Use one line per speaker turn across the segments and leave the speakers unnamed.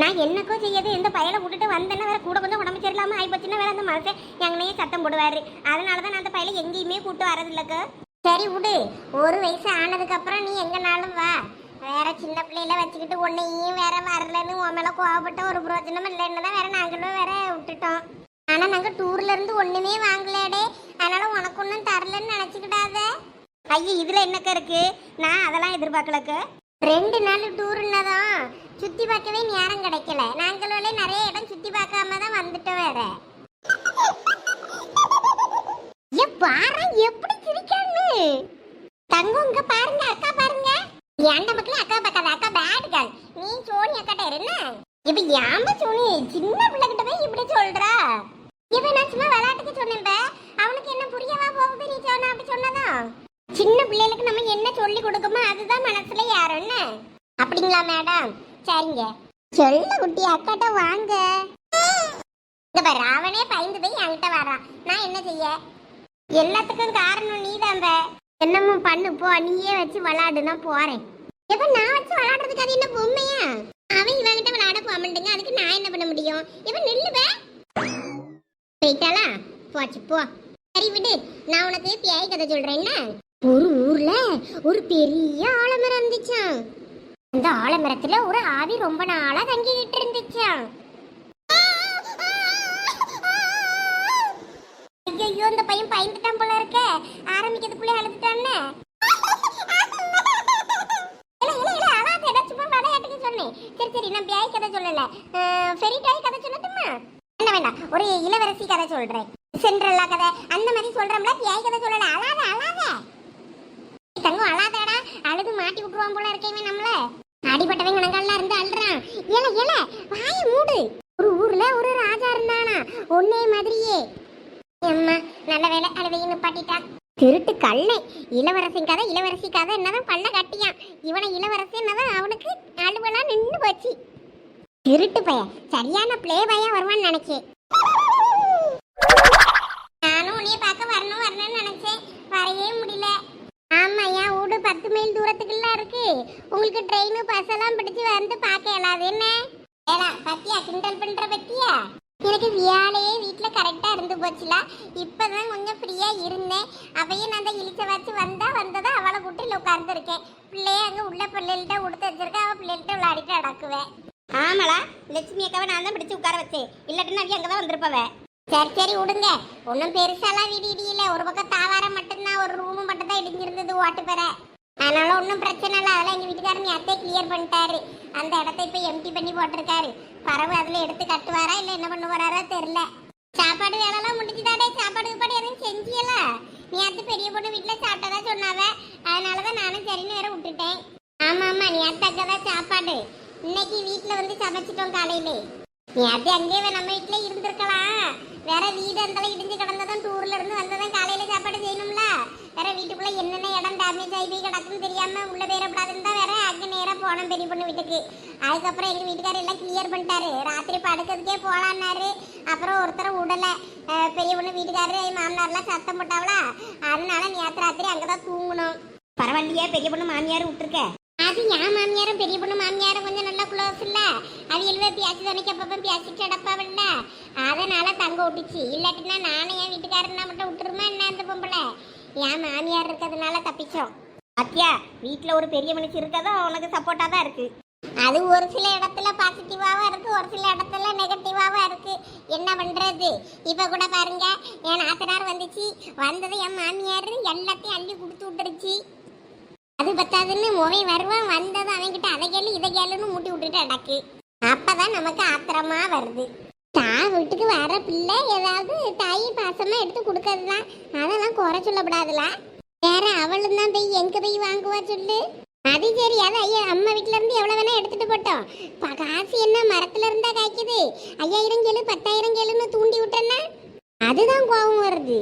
நான் என்னக்கோ செய்யாது இந்த பயலை விட்டுட்டு வந்தேன்னா வேற கூட கொஞ்சம் உடம்பு சரியில்லாமல் ஆயிப்போச்சுன்னா வேற அந்த மனுஷன் எங்கனையே சத்தம் போடுவாரு. அதனால தான் நான் அந்த பயலை எங்கேயுமே கூட்டு வரதில்லக்கு. சரி விடு. ஒரு வயசு ஆனதுக்கப்புறம் நீ எங்கனாலும் வா. வேற சின்ன பிள்ளையில வச்சுக்கிட்டு உன்னையும் வேற வரலன்னு உன் மேலே கோவப்பட்ட ஒரு பிரோஜனம் இல்லைன்னு தான் வேற நாங்களும் வேற விட்டுட்டோம். ஆனால் நாங்கள் டூர்ல இருந்து ஒன்றுமே வாங்கலடே. அதனால உனக்கு ஒன்றும் தரலன்னு நினச்சிக்கிடாத. ஐயா இதில் என்னக்கா இருக்கு? நான் அதெல்லாம் எதிர்பார்க்கலக்கு. ரெண்டு நாள் டூர்னதான் சுத்தி பார்க்கவே நேரம் கிடைக்கல. நாங்களே நிறைய இடம் சுத்தி பார்க்காம தான் வந்துட்டோம் வேற. ஏ பாரு எப்படி சிரிக்கான்னு தங்கம் இங்க பாருங்க அக்கா பாருங்க. என் மக்களே அக்கா பார்க்காத அக்கா பேட் கேர்ள் நீ சோனி அக்காட்ட என்ன? இப்ப ஏம்ப சோனி? சின்ன பிள்ளை கிட்ட போய் இப்படி சொல்றா? இப்ப நான் சும்மா விளையாட்டுக்கு சொன்னேன் அவனுக்கு என்ன புரியவா போகுது நீ சொன்ன அப்படி சொன்னதான் சின்ன பிள்ளைகளுக்கு நம்ம என்ன சொல்லி கொடுக்கமோ அதுதான் மனசுல யாருன்னு அப்படிங்களா மேடம் சரிங்க. சொல்ல குட்டி அக்காட்ட வாங்க. இங்க பாரு அவனே பயந்து போய் என்கிட்ட வரான் நான் என்ன செய்ய? எல்லாத்துக்கும் காரணம் நீதான் தான் என்னமோ பண்ணு போ. நீயே வச்சு விளையாடு நான் போறேன். எப்ப நான் வச்சு விளாடுறதுக்கு அது என்ன பொம்மையா? அவன் இவங்கிட்ட விளையாட போமண்டுங்க அதுக்கு நான் என்ன பண்ண முடியும்? இவன் நில்லுவே போயிட்டாளா? போச்சு போ. சரி விடு. நான் உனக்கு பியாய் கதை சொல்றேன்னா ஒரு ஊர்ல ஒரு பெரிய ஆலமரம் இருந்துச்சான் இந்த ஆலமரத்துல ஒரு ஆவி ரொம்ப நாளா தங்கிக்கிட்டு இருந்துச்சாம். ஐயோ இந்த பையன் பயந்துட்டான் போல இருக்க. ஆரம்பிக்கிறதுக்குள்ளே அழுதுட்டான்னு இல்ல, இல்ல, இல்ல, சும்மா விளையாட்டுக்கு சொன்னேன். சரி சரி நான் பியாய் கதை சொல்லல. அஹ், fairy கதை சொல்லட்டுமா? வேண்டாம் வேண்டாம் ஒரு இளவரசி கதை சொல்றேன். சென்ட்ரல்லா கதை. அந்த மாதிரி சொல்றோம்ல பியாய் கதை சொல்லல. அழாத அழாத. தங்கம் அழாதடா. அழுது மாட்டி விட்டுருவான் போல இருக்கேன் நம்மள. அடிபட்டவன் கணக்கால இருந்து அழுறான். ஏல ஏல வாய மூடு. ஒரு ஊர்ல ஒரு ராஜா இருந்தானா? ஒன்னே மாதிரியே. அம்மா நல்ல வேலை அழுவையும் நிப்பாட்டிட்டான் திருட்டு கல்லை இளவரசன் கதை இளவரசி கதை என்னதான் பல்ல கட்டியான். இவனை இளவரசி என்னதான் அவனுக்கு அழுவலாம் நின்று போச்சு. திருட்டு பையன். சரியான பிளே பையா வருவான்னு நினைச்சேன் நானும் உன்னைய பார்க்க வரணும் வரணும்னு நினைச்சேன். வரவே முடியல. ஆமா என் வீடு பத்து மைல் தூரத்துக்குள்ள இருக்கு? உங்களுக்கு ட்ரெயின் பஸ் எல்லாம் பிடிச்சு வந்து பார்க்க இயலாது. என்ன? ஏடா பத்தியா? கிண்டல் பண்ற பத்தியா? எனக்கு வியாழையே வீட்டில் கரெக்டாக இருந்து போச்சுல. இப்பதான் கொஞ்சம் ஃப்ரீயாக இருந்தேன். அப்பையும் நான் அந்த இழிச்ச வச்சு வந்தால் வந்ததை அவளை கூட்டில் உட்காந்துருக்கேன் பிள்ளைய அங்க உள்ள பிள்ளைகள்ட்ட உடுத்து வச்சிருக்கேன். அவள் பிள்ளைகள்ட்ட விளையாடிட்டு அடக்குவேன் ஆமாளா லட்சுமி அக்காவை நான் தான் பிடிச்சி உட்கார வச்சேன். இல்லாட்டினா அங்கே அங்கே தான் வந்திருப்பவன் சரி சரி விடுங்க. ஒன்றும் பெருசாலாம் வீடு இடியில ஒரு பக்கம் தாவாரம் மட்டும்தான் ஒரு ரூமு மட்டும் தான் இடிஞ்சிருந்தது ஓட்டு பெற அதனால ஒன்றும் பிரச்சனை இல்லை. அதெல்லாம் எங்கள் வீட்டுக்காரர் அத்தை கிளியர் பண்ணிட்டாரு. அந்த இடத்த இப்போ எம்டி பண்ணி போட்டிருக்காரு. பறவை அதில் எடுத்து கட்டுவாரா இல்லை என்ன பண்ணுவாரா தெரில சாப்பாடு வேலைலாம் முடிஞ்சுதாடே சாப்பாடு கீப்பாடு எதுவும் செஞ்சியல. நீ அத்தை பெரிய பொண்ணு வீட்டில் சாப்பிட்டதா சொன்னாவ. அதனால தான் நானும் சரின்னு வேற விட்டுட்டேன். ஆமாம் ஆமாம் நீ அத்தை தான் சாப்பாடு. இன்னைக்கு வீட்டில் வந்து சமைச்சிட்டோம் காலையிலே. நீ அப்படி அங்கேயே நம்ம வீட்ல இருந்திருக்கலாம் வேற வீடு அந்த இடிஞ்சு கிடந்ததும் டூர்ல இருந்து வந்ததும் காலையில சாப்பாடு செய்யணும்ல. வேற வீட்டுக்குள்ள என்னென்ன இடம் டேமேஜ் ஆகி போய் கிடக்குன்னு தெரியாம உள்ள போயிடக்கூடாதுன்னு தான் வேற அங்கே நேரம் போனோம் பெரிய பொண்ணு வீட்டுக்கு. அதுக்கப்புறம் எங்க வீட்டுக்காரர் எல்லாம் கிளியர் பண்ணிட்டாரு. ராத்திரி படுக்கிறதுக்கே போலான்னாரு. அப்புறம் ஒருத்தர் விடல பெரிய பொண்ணு வீட்டுக்காரரு மாமனார்லாம் சத்தம் போட்டாவளா? அதனால நேற்று ராத்திரி அங்கதான் தூங்கணும் பரவாயில்லையே பெரிய பொண்ணு மாமியார் விட்டுருக்க. அது என் மாமியாரும் பெரிய பொண்ணு மாமியாரும் கொஞ்சம் நல்லா அது இல்ல அவியல்வே பேசி அப்பப்ப பேசிட்டு அடப்பாவில்ல அதனால தங்க விட்டுச்சு இல்லாட்டினா நானும் என் வீட்டுக்காரனா மட்டும் விட்டுருமா என்ன அந்த பொம்பளை? என் மாமியார் இருக்கிறதுனால தப்பிச்சோம். அத்தியா வீட்டில் ஒரு பெரிய மனுஷன் இருக்கதோ உனக்கு சப்போர்ட்டாக தான் இருக்கு. அது ஒரு சில இடத்துல பாசிட்டிவாகவும் இருக்கு ஒரு சில இடத்துல நெகட்டிவாகவும் இருக்கு. என்ன பண்றது? இப்போ கூட பாருங்க என் நாத்தனார் வந்துச்சு. வந்தது என் மாமியார் எல்லாத்தையும் அள்ளி கொடுத்து விட்டுருச்சு. அது பத்தாதுன்னு முகை வருவான் வந்ததும் அவன்கிட்ட அதை கேளு இதை கேளுன்னு மூட்டி விட்டுட்டு அடக்கு அப்பதான் நமக்கு ஆத்திரமா வருது. தான் வீட்டுக்கு வர பிள்ளை ஏதாவது தாய் பாசமா எடுத்து கொடுக்கறதுதான் அதெல்லாம் குறை சொல்லப்படாதுல. வேற அவளும் தான் போய் எங்க போய் வாங்குவா சொல்லு? அது சரி அது ஐயா அம்மா வீட்ல இருந்து எவ்வளவு வேணா எடுத்துட்டு போட்டோம். காசு என்ன மரத்துல இருந்தா காய்க்குது? ஐயாயிரம் கேளு பத்தாயிரம் கேளுன்னு தூண்டி விட்டேன்னா? அதுதான் கோபம் வருது.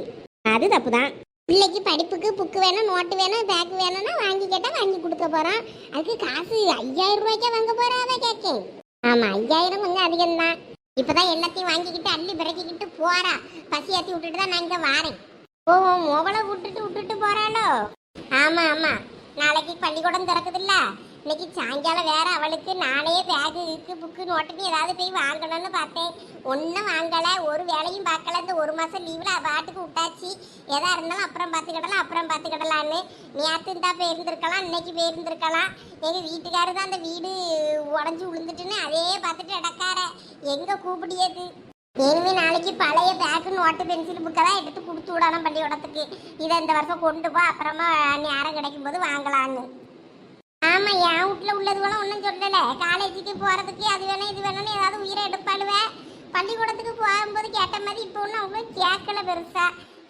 அது தப்பு தான் பிள்ளைக்கு படிப்புக்கு புக்கு வேணும் நோட்டு வேணும் பேக் வேணும்னா வாங்கி கேட்டால் வாங்கி கொடுக்க போகிறோம் அதுக்கு காசு ஐயாயிரம் ரூபாய்க்கே வாங்க போறாவ கேட்கேன் ஆமாம் ஐயாயிரம் கொஞ்சம் அதிகம்தான். இப்பதான் எல்லாத்தையும் வாங்கிக்கிட்டு அள்ளி பிறக்கிக்கிட்டு போகிறா பசி ஏற்றி விட்டுட்டு தான் நான் இங்கே வாரேன். ஓ மொபலை விட்டுட்டு விட்டுட்டு போகிறாளோ ஆமாம் ஆமாம் நாளைக்கு பள்ளிக்கூடம் திறக்குதுல்ல? இன்னைக்கு சாயங்காலம் வேற அவளுக்கு நானே பேகு இருக்கு புக்கு நோட்டுன்னு ஏதாவது போய் வாங்கணும்னு பார்த்தேன். ஒன்றும் வாங்கலை. ஒரு வேலையும் பார்க்கல. இந்த ஒரு மாதம் லீவில் பாட்டுக்கு விட்டாச்சு. எதா இருந்தாலும் அப்புறம் பார்த்துக்கிடலாம் அப்புறம் பார்த்துக்கிடலான்னு நேற்று இருந்தா போயிருந்திருக்கலாம் இன்னைக்கு போயிருந்திருக்கலாம். எங்கள் வீட்டுக்காரர் தான் அந்த வீடு உடஞ்சி விழுந்துட்டுன்னு அதே பார்த்துட்டு இடக்கார எங்கே கூப்பிடியது? இனிமே நாளைக்கு பழைய பேக்கு நோட்டு பென்சில் புக்கெல்லாம் எடுத்து கொடுத்து விடணும் பள்ளிக்கூடத்துக்கு. இதை இந்த வருஷம் கொண்டு போ அப்புறமா நேரம் கிடைக்கும் போது வாங்கலான்னு ஆமா என் வீட்டுல உள்ளதுவெல்லாம் ஒன்றும் சொல்லல. காலேஜுக்கு போறதுக்கு அது வேணும் இது வேணும்னு ஏதாவது உயிரை எடுப்பாளுவேன் பள்ளிக்கூடத்துக்கு போகும்போது கேட்ட மாதிரி இப்போ ஒன்றும் அவங்க கேட்கல பெருசா.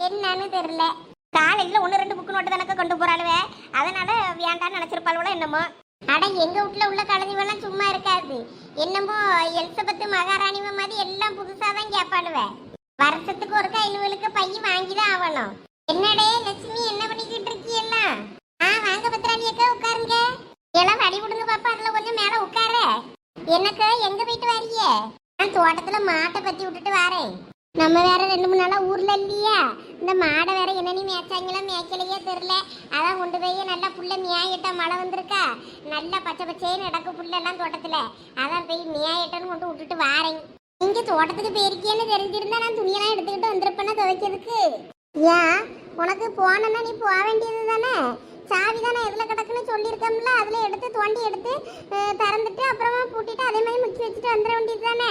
என்னன்னு தெரியல. காலையில் ஒன்று ரெண்டு புக்கு நோட்டு தானக்க கொண்டு போறாளுவே. அதனால வேண்டாம்னு நினைச்சிருப்பாளுவோ என்னமோ. அட எங்க வீட்டுல உள்ள கழுதிவெல்லாம் சும்மா இருக்காது. என்னமோ எலிசபெத்து மகாராணி மாதிரி எல்லாம் புதுசா தான் கேட்பாளுவே. வருஷத்துக்கு ஒரு கைலுவலுக்கு பையன் வாங்கி தான் ஆகணும். என்னடே லட்சுமி என்ன பண்ணிக்கிட்டு இருக்கீல்லாம் ஆ வாங்க பத்ராணி அக்கா உட்காருங்க எல்லாம் வடி விடுங்க பாப்பா அதுல கொஞ்சம் மேல உட்காரு எனக்கு எங்க போயிட்டு வரீங்க நான் தோட்டத்துல மாட்டை பத்தி விட்டுட்டு வரேன் நம்ம வேற ரெண்டு மூணு நாளா ஊர்ல இல்லையா. இந்த மாடை வேற என்னன்னு மேய்ச்சாங்களா மேய்க்கலையே தெரியல. அதான் கொண்டு போய் நல்லா புல்ல மேயிட்டா மழை வந்திருக்கா. நல்லா பச்சை பச்சைன்னு நடக்கு புல்லெல்லாம் தோட்டத்துல. அதான் போய் மேயிட்டன்னு கொண்டு விட்டுட்டு வாரேன். இங்க தோட்டத்துக்கு போயிருக்கேன்னு தெரிஞ்சிருந்தா நான் துணியெல்லாம் எடுத்துக்கிட்டு வந்திருப்பேன்னா துவைக்கிறதுக்கு? ஏன்? உனக்கு போனன்னா நீ போக வேண்டியது தானே சாவி தானே எதுல கிடக்குன்னு சொல்லியிருக்கோம்ல எடுத்து தோண்டி எடுத்து திறந்துட்டு அப்புறமா பூட்டிட்டு அதே மாதிரி முக்கி வச்சுட்டு வந்துட வேண்டியது தானே?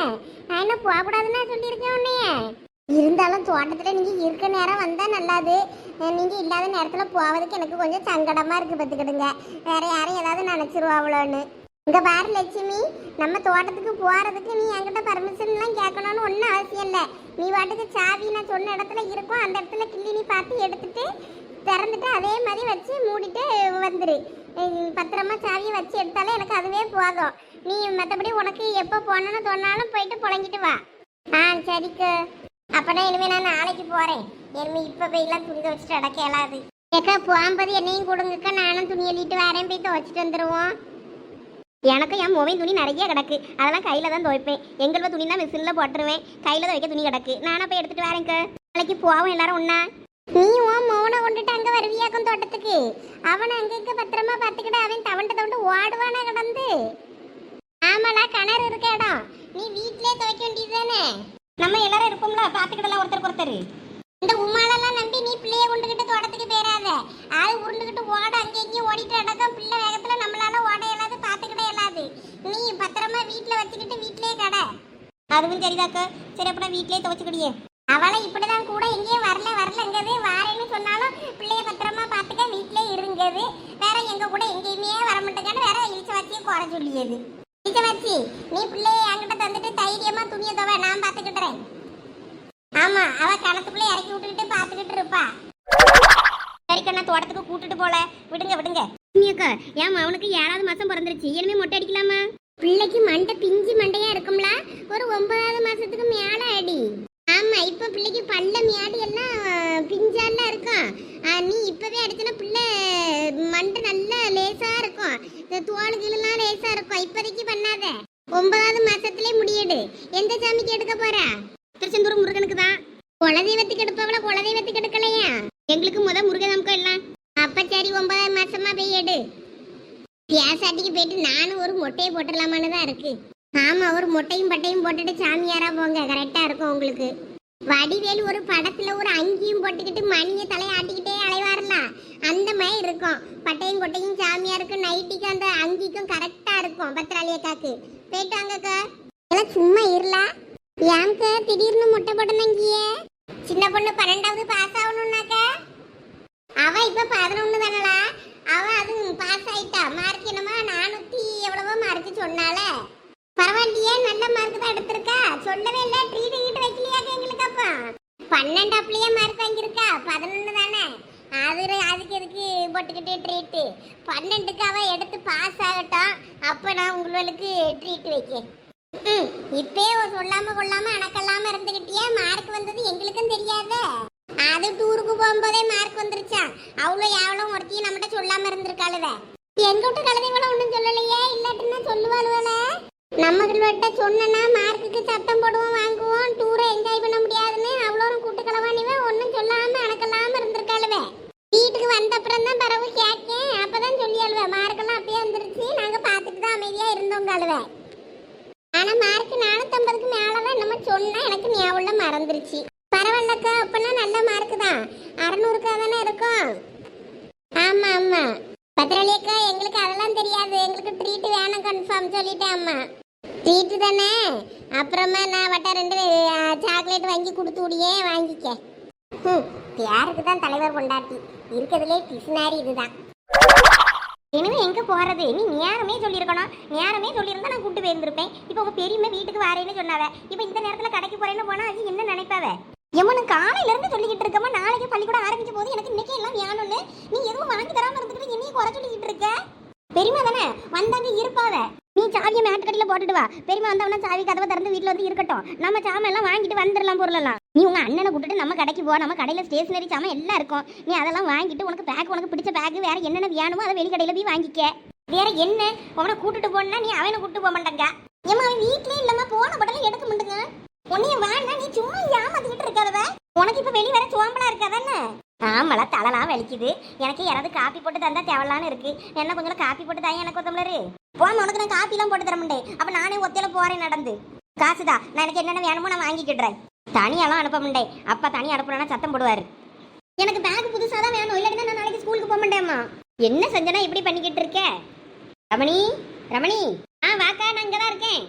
நான் என்ன போகக்கூடாதுன்னு சொல்லியிருக்கேன் உன்னைய. இருந்தாலும் தோட்டத்துல நீங்க இருக்க நேரம் வந்தால் நல்லாது. நீங்கள் இல்லாத நேரத்தில் போவதுக்கு எனக்கு கொஞ்சம் சங்கடமா இருக்கு பார்த்துக்கிடுங்க. வேற யாரும் ஏதாவது நினைச்சிருவாங்களோன்னு இங்கே பாரு லட்சுமி நம்ம தோட்டத்துக்கு போகிறதுக்கு நீ என்கிட்ட பர்மிஷன்லாம் கேட்கணும்னு ஒன்றும் அவசியம் இல்லை. நீ பாட்டுக்கு சாவி நான் சொன்ன இடத்துல இருக்கும் அந்த இடத்துல கிள்ளி நீ பார்த்து எடுத்துட்டு திறந்துட்டு அதே மாதிரி வச்சு மூடிட்டு வந்துடு பத்திரமா சாவியை வச்சு எடுத்தாலே எனக்கு அதுவே போதும். நீ மற்றபடி உனக்கு எப்போ போகணும்னு தோணாலும் போயிட்டு புழங்கிட்டு வா. ஆ சரிக்கு. அப்பனா இனிமேல் நான் நாளைக்கு போறேன். இனிமே இப்போ போயெல்லாம் துணி துவச்சிட்டு அடக்க இயலாது ஏக்கா போகும்போது என்னையும் கொடுங்கக்கா. நானும் துணி எழுதிட்டு வரேன். போய் துவைச்சிட்டு வந்துடுவோம் எனக்கு என் மொபைல் துணி நிறைய கிடக்கு. அதெல்லாம் கையில தான் துவைப்பேன். எங்களோட தான் மிஷினில் போட்டுருவேன். கையில் துவைக்க துணி கிடக்கு. நானும் போய் எடுத்துட்டு வரேன்க்க. நாளைக்கு போவோம் எல்லாரும் ஒன்றா நீ உன் மௌனை கொண்டுட்டு வருவியாக்கும் தோட்டத்துக்கு. அவனை அங்கங்க பத்திரமா பார்த்துக்கிட்டு அவன் தவண்டு தவண்டு ஓடுவானா கிடந்து. ஆமாடா கிணறு இருக்க இடம். நீ வீட்லயே துவைக்க வேண்டியது தானே நம்ம எல்லாரும் இருப்போம்ல பாத்துக்கிடலாம் ஒருத்தருக்கு ஒருத்தர். இந்த உமாலெல்லாம் நம்பி நீ பிள்ளைய கொண்டுகிட்டு தோட்டத்துக்கு போயிடாத ஆள் உருண்டுகிட்டு ஓட அங்கே இங்கேயும் ஓடிட்டு அடக்கம் பிள்ளை வேகத்துல நம்மளால ஓட இயலாது பாத்துக்கிட இயலாது. நீ பத்திரமா வீட்டில் வச்சுக்கிட்டு வீட்லயே கடை. அதுவும் சரிதாக்கா. சரி அப்ப நான் வீட்லயே துவைச்சுக்கிடியே. அவளை இப்படிதான் கூட எங்கேயும் வரல வரலங்கிறது வாரேன்னு சொன்னாலும் பிள்ளைய பத்திரமா பாத்துக்க வீட்லயே இருங்கது. வேற எங்க கூட எங்கேயுமே வர மாட்டேங்கன்னு வேற இழிச்ச வச்சியே குறை சொல்லியது. இழிச்ச வச்சி நீ பிள்ளைய என்கிட்ட தந்துட்டு தைரியமா துணியை துவை நான் பாத்துக்கிட்டுறேன் ஆமா அவ கணத்துக்குள்ள இறக்கி விட்டுக்கிட்டு பாத்துக்கிட்டு இருப்பா. சரிக்கா நான் தோட்டத்துக்கு கூட்டிட்டு போல. விடுங்க விடுங்க. அக்கா ஏன் அவனுக்கு ஏழாவது மாசம் பிறந்துருச்சு. இனிமே மொட்டை அடிக்கலாமா? பிள்ளைக்கு மண்டை பிஞ்சு மண்டையா இருக்கும்ல. ஒரு ஒன்பதாவது மாசத்துக்கு மேல அடி. ஆமா இப்ப பிள்ளைக்கு பல்ல மியாடி எல்லாம் பிஞ்சாலாம் இருக்கும். நீ இப்பவே அடிச்சனா பிள்ளை மண்டை நல்லா லேசா இருக்கும். இந்த தோல் கீழெல்லாம் லேசா இருக்கும். இப்போதைக்கு பண்ணாத. ஒன்பதாவது மாசத்திலே முடியடு. எந்த சாமிக்கு எடுக்க போகிறா திருச்செந்தூர் முருகனுக்கு தான். குலதெய்வத்துக்கு எடுப்பவள குலதெய்வத்துக்கு எடுக்கலையா? எங்களுக்கு முத முருகன் நமக்கு எல்லாம் அப்ப சரி ஒன்பதாவது மாசமா போய் எடு. பியாசாட்டிக்கு போயிட்டு நானும் ஒரு மொட்டையை போட்டுடலாமான்னு தான் இருக்கு. ஆமா ஒரு மொட்டையும் பட்டையும் போட்டுட்டு சாமியாரா போங்க. கரெக்டா இருக்கும் உங்களுக்கு. வடிவேல் ஒரு படத்துல ஒரு அங்கியும் போட்டுக்கிட்டு மணியை தலையாட்டிக்கிட்டே அலைவாரலாம் அந்த மாதிரி இருக்கும். பட்டையும் கொட்டையும் சாமியாருக்கும் நைட்டிக்கும் அந்த அங்கிக்கும் கரெக்டா இருக்கும் பத்திராளியக்காக்கு போயிட்டு வாங்கக்கா எல்லாம் சும்மா இருளா ஏங்க திடீர்னு முட்டை போட்டனங்கியே சின்ன பொண்ணு பன்னெண்டாவது பாஸ் ஆகணும்னாக்க அவ இப்ப பதினொன்னு தானலா அவ அது பாஸ் ஆயிட்டா. மார்க் என்னமா நானூத்தி எவ்வளவோ மார்க் சொன்னால. பரவாயில்லையே நல்ல மார்க் தான் எடுத்திருக்கா? சொல்லவே இல்ல ட்ரீட் கீட்டு வைக்கலையா எங்களுக்கு அப்ப? அப்படியே மார்க் வாங்கியிருக்கா பதினொன்னு தானே? அது அதுக்கு எதுக்கு போட்டுக்கிட்டு ட்ரீட்டு பன்னெண்டுக்கு அவ எடுத்து பாஸ் ஆகட்டும். அப்ப நான் உங்களுக்கு ட்ரீட் வைக்க ம், இப்பயே சொல்லாம கொள்ளாம அணக்கல்லாம இருந்துகிட்டியே மார்க் வந்தது எங்களுக்கும் தெரியாத? அது டூருக்கு போகும்போதே மார்க் வந்துருச்சா? அவ்வளோ எவ்வளோ ஒருத்தையும் நம்மகிட்ட சொல்லாம இருந்திருக்காளுவ. எங்கிட்ட கழுதை கூட ஒன்றும் சொல்லலையே இல்லாட்டின்னா சொல்லுவாளுவல நம்மகிட்ட சொன்னா மார்க்குக்கு சத்தம் போடுவோம் வாங்குவோம் டூரை என்ஜாய் பண்ண முடியாதுன்னு அவ்வளோ கூட்டு கலவானிவே ஒன்றும் சொல்லாம அணக்கல்லாம இருந்திருக்காளுவ. வீட்டுக்கு வந்த அப்புறம் தான் பரவு கேட்கேன். அப்பதான் சொல்லி அழுவ மார்க்கெல்லாம் அப்படியே வந்துருச்சு. நாங்க கழுவ ஆனா மார்க் நானூத்தம்பதுக்கு மேலதான் நம்ம சொன்னா எனக்கு ஞாபகம் மறந்துருச்சு. பரவாயில்லக்கா அப்பனா நல்ல மார்க் தான். அறநூறுக்கா தானே இருக்கும். ஆமா ஆமா. பத்திரலியக்கா எங்களுக்கு அதெல்லாம் தெரியாது. எங்களுக்கு ட்ரீட் வேணும் கன்ஃபார்ம் சொல்லிட்டேன் அம்மா. ட்ரீட் தானே? அப்புறமா நான் வட்ட ரெண்டு சாக்லேட் வாங்கி கொடுத்து விடியே வாங்கிக்க? ம் யாருக்கு தான் தலைவர் கொண்டாட்டி இருக்கிறதுலே பிசினாரி இதுதான். இனிமே எங்கே போகிறது நீ நேரமே சொல்லியிருக்கணும். நேரமே சொல்லியிருந்தா நான் கூட்டு போயிருந்திருப்பேன். இப்போ உங்கள் பெரியம்மா வீட்டுக்கு வரேன்னு சொன்னாவ. இப்போ இந்த நேரத்தில் கடைக்கு போகிறேன்னு போனால் அது என்ன நினைப்பாவ? எம்மனு காலையிலேருந்து சொல்லிக்கிட்டு இருக்கமா நாளைக்கு பள்ளிக்கூடம் ஆரம்பிச்ச போது எனக்கு இன்றைக்கே எல்லாம் வேணும்னு. நீ எதுவும் வாங்கி தராமல் இருந்துட்டு என்னையும் குறை சொல்லிக்கிட்டு இருக்க? பெரியமா தானே? வந்தாங்க இருப்பாவ. நீ சாவியை மேட்டுக்கடியில போட்டுட்டு வா. பெரியமா வந்தவனா சாவி கதவை திறந்து வீட்டில் வந்து இருக்கட்டும். நம்ம சாமை எல்லாம் வாங்கிட்டு வந்துடலாம் பொருளெல்லாம். நீ உங்க அண்ணனை கூட்டிட்டு நம்ம கடைக்கு போ. நம்ம கடையில் ஸ்டேஷனரி சாமான் எல்லாம் இருக்கும். நீ அதெல்லாம் வாங்கிட்டு உனக்கு பேக் உனக்கு பிடிச்ச பேக் வேற என்னென்ன வேணுமோ அதை வெளிக்கடையில் போய் வாங்கிக்க. வேற என்ன? அவனை கூட்டிட்டு போனா நீ அவனை கூட்டிட்டு போக மாட்டேங்க. ஏமா அவன் வீட்லயே இல்லம்மா. போன படல எடுக்க மாட்டேங்க. உன்னைய வேணா நீ சும்மா ஏமாத்திக்கிட்டு இருக்காதவ. உனக்கு இப்ப வெளி வர சோம்பலா இருக்காதானே ஆமால தலைலாம் வலிக்குது. எனக்கு யாராவது காப்பி போட்டு தந்தா தேவலான்னு இருக்கு. என்ன கொஞ்சம் காப்பி போட்டு தாயே எனக்கு ஒத்தம்லரு போமா உனக்கு நான் காப்பிலாம் போட்டு தர மாட்டேன் அப்போ நானே ஒத்தையில போறேன் நடந்து. காசுதா நான் எனக்கு என்னென்ன வேணுமோ நான் வாங்கிக்கிடுறேன் தனியாலாம் அனுப்ப மாட்டேன் அப்பா தனி அனுப்புனா சத்தம் போடுவார். எனக்கு பேக் புதுசாக தான் வேணும். இல்லாட்டி நான் நாளைக்கு ஸ்கூலுக்கு போக மாட்டேம்மா என்ன செஞ்சனா இப்படி பண்ணிக்கிட்டு இருக்க? ரமணி ரமணி. ஆ வாக்கா நான் இங்கே தான் இருக்கேன்.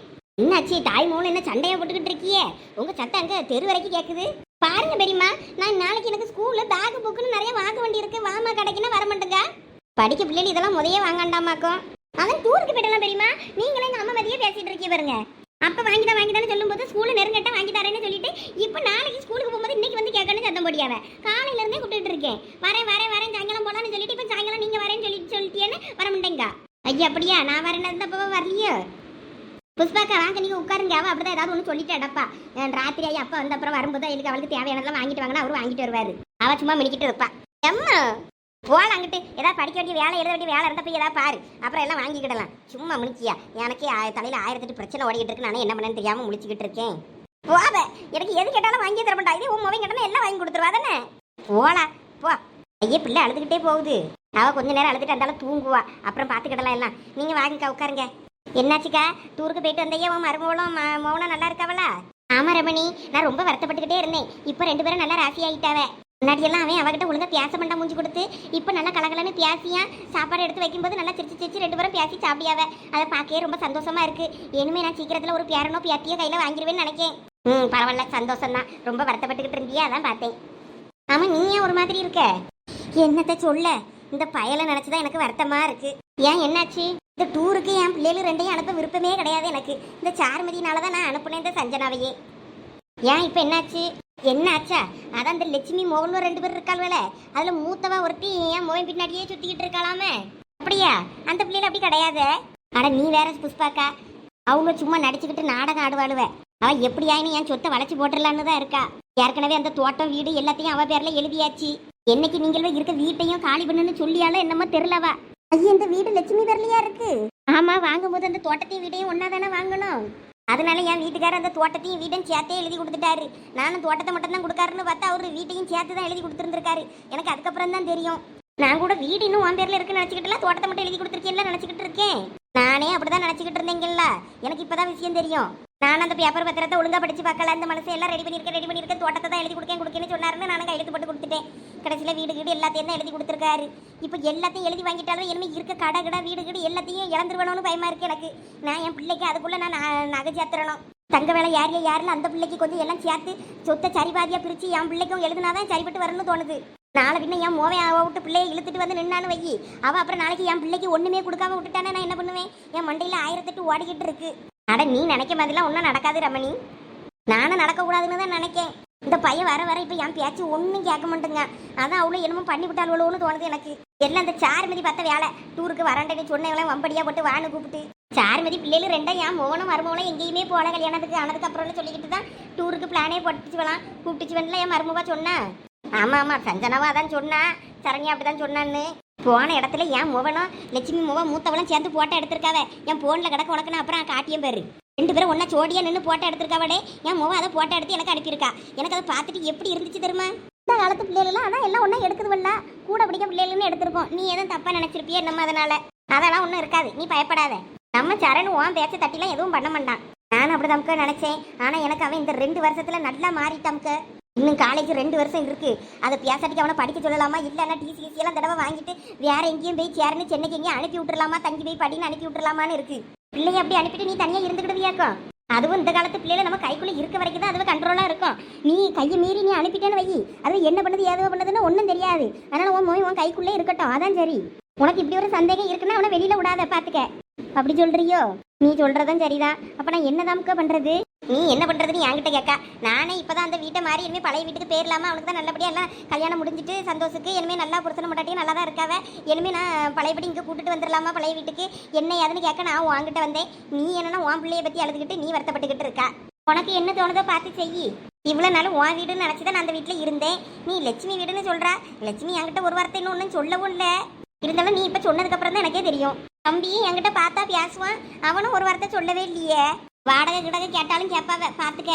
என்னாச்சு தாய் மூணு என்ன சண்டையை போட்டுக்கிட்டு இருக்கியே? உங்கள் சத்தம் அங்கே தெரு வரைக்கும் கேட்குது பாருங்க பெரியம்மா நான் நாளைக்கு எனக்கு ஸ்கூல்ல பேக் புக்குன்னு நிறைய வாங்க வேண்டி இருக்கு வாமா கடைக்குன்னா வர மாட்டேங்க. படிக்க பிள்ளைகள் இதெல்லாம் முதையே வாங்காண்டாமாக்கும். அவன் டூருக்கு போயிடலாம் பெரியம்மா? நீங்களே எங்க அம்மா மதியே பேசிட்டு இருக்கீங்க பாருங்க. அப்ப வாங்கிதான் வாங்கிதான்னு சொல்லும்போது ஸ்கூல்ல நெருங்கட்டா வாங்கி தரேன்னு சொல்லிட்டு இப்போ நாளைக்கு ஸ்கூலுக்கு போகும்போது இன்னைக்கு வந்து கேட்கணும்னு சத்தம் போடியாவ காலையில இருந்தே கூப்பிட்டு இருக்கேன். வரேன் வரேன் வரேன் சாயங்காலம் போலான்னு சொல்லிட்டு இப்போ சாயங்காலம் நீங்க வரேன்னு சொல்லிட்டு சொல்லிட்டேன்னு வர மாட்டேங்க. ஐயா அப்படியா? நான் வரேன் இருந்தப்போ வரலையோ. புஷ்பாக்கா வாங்க நீங்கள் உட்காருங்க. அவ அப்படிதான் ஏதாவது ஒன்று சொல்லிட்டு அடப்பா ராத்திரி ஆகி அப்பா வந்த அப்புறம் வரும்போது எனக்கு அவளுக்கு தேவையானதெல்லாம் வாங்கிட்டு வாங்கினா அவரு வாங்கிட்டு வருவாரு. அவ சும்மா மினிக்கிட்டு இருப்பா. எம்மா போகலாம் அங்கிட்டு. ஏதாவது படிக்க வேண்டிய வேலை எழுத வேண்டிய வேலை இருந்தால் போய் ஏதாவது பாரு. அப்புறம் எல்லாம் வாங்கிக்கிடலாம். சும்மா முடிச்சியா எனக்கே தலையில் தலையில ஆயிரத்தெட்டு பிரச்சனை ஓடிக்கிட்டு இருக்கு. நானே என்ன பண்ணேன்னு தெரியாமல் முடிச்சுக்கிட்டு இருக்கேன். போவ. எனக்கு எது கேட்டாலும் வாங்கி தர மாட்டா. இதே உன் மொபைல் கேட்டாலும் எல்லாம் வாங்கி கொடுத்துருவா. தானே போகலாம் போ. ஐயே பிள்ளை அழுதுகிட்டே போகுது. அவள் கொஞ்ச நேரம் அழுதுட்டு அந்தாலும் தூங்குவா. அப்புறம் பார்த்துக்கிடலாம் எல்லாம். நீங்கள் வாங்கிக்கா உட்காருங்க. என்னாச்சுக்கா? டூருக்கு போயிட்டு வந்தையே உன் மருமகளும் மௌனம் நல்லா இருக்காவளா? ஆமா ரமணி. நான் ரொம்ப வருத்தப்பட்டுக்கிட்டே இருந்தேன். இப்போ ரெண்டு பேரும் நல்லா ராசி ஆயிட்டாவ. முன்னாடியெல்லாம் அவன் அவகிட்ட ஒழுங்கா பேச மாட்டா மூஞ்சி கொடுத்து இப்போ நல்லா கலகலன்னு பேசியா சாப்பாடு எடுத்து வைக்கும்போது நல்லா சிரிச்சு சிரிச்சு ரெண்டு பேரும் பேசி சாப்பிடியாவ. அதை பார்க்கவே ரொம்ப சந்தோஷமா இருக்கு. இனிமே நான் சீக்கிரத்தில் ஒரு பேரனோ பேத்தியோ கையில் வாங்கிடுவேன்னு நினைக்கேன். ம் பரவாயில்ல. சந்தோஷம் தான் ரொம்ப வருத்தப்பட்டுக்கிட்டு இருந்தியா அதான் பார்த்தேன். ஆமாம் நீ ஏன் ஒரு மாதிரி இருக்க? என்னத்த சொல்ல? இந்த பயலை நினச்சிதான் எனக்கு வருத்தமாக இருக்குது ஏன் என்னாச்சு? இந்த டூருக்கு என் பிள்ளைகளும் ரெண்டையும் அனுப்ப விருப்பமே கிடையாது எனக்கு. இந்த சார்மதினால தான் நான் அனுப்புனேன் இந்த சஞ்சனாவையே. ஏன் இப்போ என்னாச்சு? என்னாச்சா? அதான் இந்த லட்சுமி மோகனும் ரெண்டு பேர் இருக்காள்வல அதில் மூத்தவா ஒருத்தி என் மோகன் பின்னாடியே சுற்றிக்கிட்டு இருக்காளாமே அப்படியா? அந்த பிள்ளைகள் அப்படி கிடையாது? ஆனால் நீ வேற புஷ்பாக்கா. அவங்க சும்மா நடிச்சுக்கிட்டு நாடகம் ஆடுவாளுவ. அவ எப்படியாயினு என் சொத்தை வளைச்சி போட்டுடலான்னு தான் இருக்கா. ஏற்கனவே அந்த தோட்டம் வீடு எல்லாத்தையும் அவள் பேரில் எழுதியாச்சு. என்னைக்கு நீங்களும் இருக்க வீட்டையும் காலி பண்ணுன்னு சொல்லியால என்னமோ தெரியலவா? ஐயா இந்த வீடு லட்சுமி வரலையா இருக்கு? ஆமா வாங்கும்போது அந்த தோட்டத்தையும் வீட்டையும் ஒன்னா தானே வாங்கணும்? அதனால என் வீட்டுக்காரர் அந்த தோட்டத்தையும் வீட்டையும் சேர்த்தே எழுதி கொடுத்துட்டாரு. நானும் தோட்டத்தை மட்டும் தான் கொடுக்காருன்னு பார்த்தா அவரு வீட்டையும் சேர்த்து தான் எழுதி கொடுத்துருந்துருக்காரு. எனக்கு அதுக்கப்புறம் தான் தெரியும். நான் கூட வீடு இன்னும் உன் பேர்ல இருக்குன்னு நினைச்சுக்கிட்டுல தோட்டத்தை மட்டும் எழுதி கொடுத்துருக்கேன்ல நினைச்சிக்கிட்டு இருக்கேன். நானே அப்படிதான் நினச்சிக்கிட்டு இருந்தேங்கல்ல. எனக்கு இப்பதான் விஷயம் தெரியும். நான் அந்த பேப்பர் பத்திரத்தை ஒழுங்காக படிச்சு பார்க்கல. அந்த மனசை எல்லாம் ரெடி பண்ணியிருக்கேன் ரெடி பண்ணியிருக்கேன் தோட்டத்தை தான் எழுதி கொடுக்கேன் கொடுக்கேன்னு சொன்னாருன்னு நானும் கையெழுத்து போட்டு கொடுத்துட்டேன். கடைசியில் வீடு வீடு எல்லாத்தையும் தான் எழுதி கொடுத்துருக்காரு. இப்போ எல்லாத்தையும் எழுதி வாங்கிட்டாலும் இனிமேல் இருக்க கடை கடை வீடு வீடு எல்லாத்தையும் இழந்துருவணும்னு பயமா இருக்கு எனக்கு. நான் என் பிள்ளைக்கு அதுக்குள்ளே நான் நகை சேர்த்துறணும் தங்க வேலை யார் யாரில் அந்த பிள்ளைக்கு கொஞ்சம் எல்லாம் சேர்த்து சொத்தை சரிபாதியாக பிரித்து என் பிள்ளைக்கும் எழுதுனாதான் சரிபட்டு வரணும்னு தோணுது. நாளை பின்ன என் மோவை அவ விட்டு பிள்ளையை இழுத்துட்டு வந்து நின்னான்னு வை அவள் அப்புறம் நாளைக்கு என் பிள்ளைக்கு ஒன்றுமே கொடுக்காம விட்டுட்டானே நான் என்ன பண்ணுவேன்? என் மண்டையில் ஆயிரத்தெட்டு ஓடிக்கிட்டு இருக்கு. அட நீ நினைக்க மாதிரிலாம் ஒன்றும் நடக்காது ரமணி. நானும் நடக்கக்கூடாதுன்னு தான் நினைக்கேன். இந்த பையன் வர வர இப்போ என் பேச்சு ஒன்றும் கேட்க மாட்டேங்க அதான் அவ்வளோ என்னமோ பண்ணி விட்டாளுவோன்னு தோணுது எனக்கு. எல்லாம் இந்த சாருமதி பார்த்த வேலை. டூருக்கு வரண்டேன்னு சொன்னவங்களாம் வம்படியாக போட்டு வான்னு கூப்பிட்டு. சாருமதி பிள்ளைகள் ரெண்டா என் மோனும் மருமகளும் எங்கேயுமே போல கல்யாணத்துக்கு ஆனதுக்கு அப்புறம்னு சொல்லிக்கிட்டு தான் டூருக்கு பிளானே போட்டுச்சு வரலாம் கூப்பிட்டுச்சு வேணும்ல என் மருமகா சொன்னா. ஆமாம் ஆமாம் சஞ்சனாவா அதான் சொன்னா. சரண்யா அப்படிதான் சொன்னான்னு. போன இடத்துல என் முவனும் லட்சுமி முவன் மூத்தவளும் சேர்ந்து போட்டோ எடுத்திருக்காவ. என் போன்ல கிடக்க உனக்குன்னு அப்புறம் காட்டியும் பாரு. ரெண்டு பேரும் ஒன்னா ஜோடியா நின்று போட்டோ எடுத்திருக்காவடே. என் முவன் அதை போட்டோ எடுத்து எனக்கு அனுப்பியிருக்கா. எனக்கு அதை பார்த்துட்டு எப்படி இருந்துச்சு தெரியுமா? இந்த காலத்து பிள்ளைகள் அதான் எல்லாம் ஒன்றா எடுக்குதுவல்ல. கூட பிடிக்க பிள்ளைகள்னு எடுத்திருக்கோம். நீ எதுவும் தப்பா நினைச்சிருப்பியே நம்ம அதனால. அதெல்லாம் ஒன்றும் இருக்காது. நீ பயப்படாத. நம்ம சரண் உன் பேச்ச தட்டிலாம் எதுவும் பண்ண மாட்டான். நானும் அப்படிதாம்க்க நினைச்சேன். ஆனா எனக்கு அவன் இந்த ரெண்டு வருஷத்துல நல்லா மாறிட்டாம்க்க இன்னும் காலேஜ் ரெண்டு வருஷம் இருக்கு. அதை பேசாட்டிக்கு அவனை படிக்க சொல்லலாமா? இல்லைன்னா டிசிஎஸ்சி எல்லாம் தடவை வாங்கிட்டு வேற எங்கேயும் போய் சேரன்னு சென்னைக்கு எங்கேயும் அனுப்பி விட்டுறலாமா? தங்கி போய் படின்னு அனுப்பி விட்டுறலாமான்னு இருக்கு. பிள்ளைய அப்படி அனுப்பிட்டு நீ தனியாக இருந்துக்கிடுவியாக்கும் அதுவும் இந்த காலத்து பிள்ளைல நம்ம கைக்குள்ளே இருக்க வரைக்கும் தான் அதுவே கண்ட்ரோலாக இருக்கும். நீ கையை மீறி நீ அனுப்பிட்டேன்னு வை. அது என்ன பண்ணுது ஏதோ பண்ணுதுன்னு ஒன்றும் தெரியாது. அதனால உன் மோய் உன் கைக்குள்ளே இருக்கட்டும். அதான் சரி. உனக்கு இப்படி ஒரு சந்தேகம் இருக்குன்னா அவனை வெளியில விடாத பார்த்துக்க அப்படி சொல்கிறியோ நீ சொல்கிறதும் சரிதான். அப்போ நான் என்னதாம்க்க பண்ணுறது நீ என்ன பண்ணுறதுன்னு என்கிட்ட கேட்கா. நானே இப்போ தான் அந்த வீட்டை மாறி இனிமேல் பழைய வீட்டுக்கு பேரலாமா அவனுக்கு தான் நல்லபடியாக எல்லாம் கல்யாணம் முடிஞ்சிட்டு சந்தோஷத்துக்கு இனிமேல் நல்லா புருஷனை முட்டாட்டியும் நல்லா தான் இருக்காவ. இனிமேல் நான் பழையபடி இங்கே கூட்டிட்டு வந்துடலாமா பழைய வீட்டுக்கு? என்ன ஏதுன்னு கேட்க நான் உன்கிட்ட வந்தேன். நீ என்னன்னா உன் பிள்ளைய பற்றி அழுதுகிட்டு நீ வருத்தப்பட்டுக்கிட்டு இருக்கா. உனக்கு என்ன தோணுதோ பார்த்து செய் இவ்வளோ நாள் உன் வீடுன்னு நினைச்சுதான் நான் அந்த வீட்டில் இருந்தேன். நீ லட்சுமி வீடுன்னு சொல்கிறா லட்சுமி என்கிட்ட ஒரு வார்த்தை இன்னும் ஒன்றும் சொல்லவும் இல்லை. இருந்தாலும் நீ இப்போ சொன்னதுக்கப்புறம் தான் எனக்கே தெரியும். தம்பி என்கிட்ட பார்த்தா பேசுவான். அவனும் ஒரு வார்த்தை சொல்லவே இல்லையே. வாடகை கிடக்கு கேட்டாலும் கேட்பாவ பார்த்துக்க.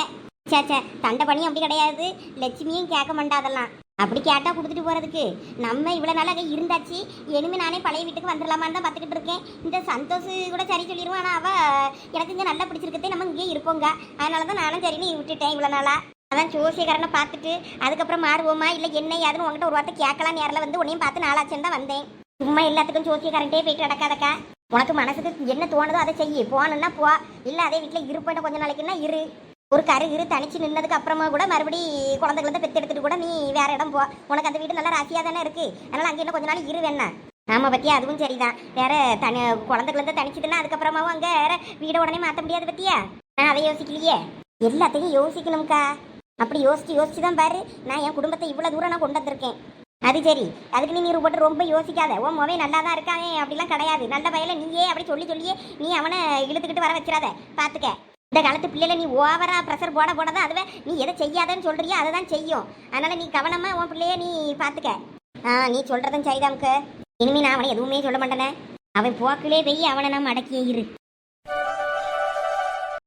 சே சே தண்டை பணியும் அப்படி கிடையாது. லட்சுமியும் கேட்க மாட்டாதெல்லாம் அப்படி கேட்டால் கொடுத்துட்டு போகிறதுக்கு நம்ம இவ்வளோ நாள் அங்கே இருந்தாச்சு. இனிமேல் நானே பழைய வீட்டுக்கு வந்துடலாமான்னு தான் பார்த்துக்கிட்டு இருக்கேன். இந்த சந்தோஷ் கூட சரி சொல்லிடுவோம் ஆனால் அவள் எனக்கு இங்கே நல்லா பிடிச்சிருக்கதே நம்ம இங்கேயே இருப்போங்க அதனால தான் நானும் சரின்னு விட்டுட்டேன் இவ்வளோ நாளாக அதான் ஜோசியக்காரனை பார்த்துட்டு அதுக்கப்புறம் மாறுவோமா? இல்லை என்ன யாருன்னு உங்கள்கிட்ட ஒரு வார்த்தை கேட்கலாம் நேரில் வந்து உன்னையும் பார்த்து நாளாச்சுன்னு தான் வந்தேன். சும்மா எல்லாத்துக்கும் ஜோசியக்காரன்ட்டே போயிட்டு நடக்காதக்கா. உனக்கு மனசுக்கு என்ன தோணுதோ அதை செய்யி. போகணுன்னா போ. இல்லை அதே வீட்டில் இருப்பேன் கொஞ்ச நாளைக்குன்னா இரு. ஒரு கரு இரு தனிச்சு நின்னதுக்கு அப்புறமா கூட மறுபடி குழந்தைகளை வந்து பெத்து எடுத்துட்டு கூட நீ வேற இடம் போ. உனக்கு அந்த வீடு நல்லா ராசியாக தானே இருக்கு. அதனால அங்கே இன்னும் கொஞ்ச நாள் இரு வேணா. ஆமாம் பத்தியா? அதுவும் சரிதான். வேற தனி குழந்தைகள் தனிச்சுதுன்னா அதுக்கப்புறமாவும் அங்கே வேற வீடை உடனே மாற்ற முடியாது பத்தியா? நான் அதை யோசிக்கலையே. எல்லாத்தையும் யோசிக்கணும்க்கா. அப்படி யோசிச்சு யோசிச்சு தான் பாரு. நான் என் குடும்பத்தை இவ்வளோ தூரம் நான் கொண்டு வந்திருக்கேன். அது சரி. அதுக்கு நீ நீ போட்டு ரொம்ப யோசிக்காத. உன் மொபைல் நல்லா தான் இருக்காங்க அப்படிலாம் கிடையாது. நல்ல பையல நீயே அப்படி சொல்லி சொல்லியே நீ அவனை இழுத்துக்கிட்டு வர வச்சிடாத. பார்த்துக்க இந்த காலத்து பிள்ளையில நீ ஓவரா ப்ரெஷர் போட போட தான் அதுவே நீ எதை செய்யாதன்னு சொல்றியோ அதை தான் செய்யும். அதனால நீ கவனமா உன் பிள்ளைய நீ பார்த்துக்க ஆ நீ சொல்றதும் சரிதாம்க்கு இனிமே நான் அவனை எதுவுமே சொல்ல மாட்டேனே. அவன் போக்கிலே போய் அவனை நம்ம அடக்கியே இரு.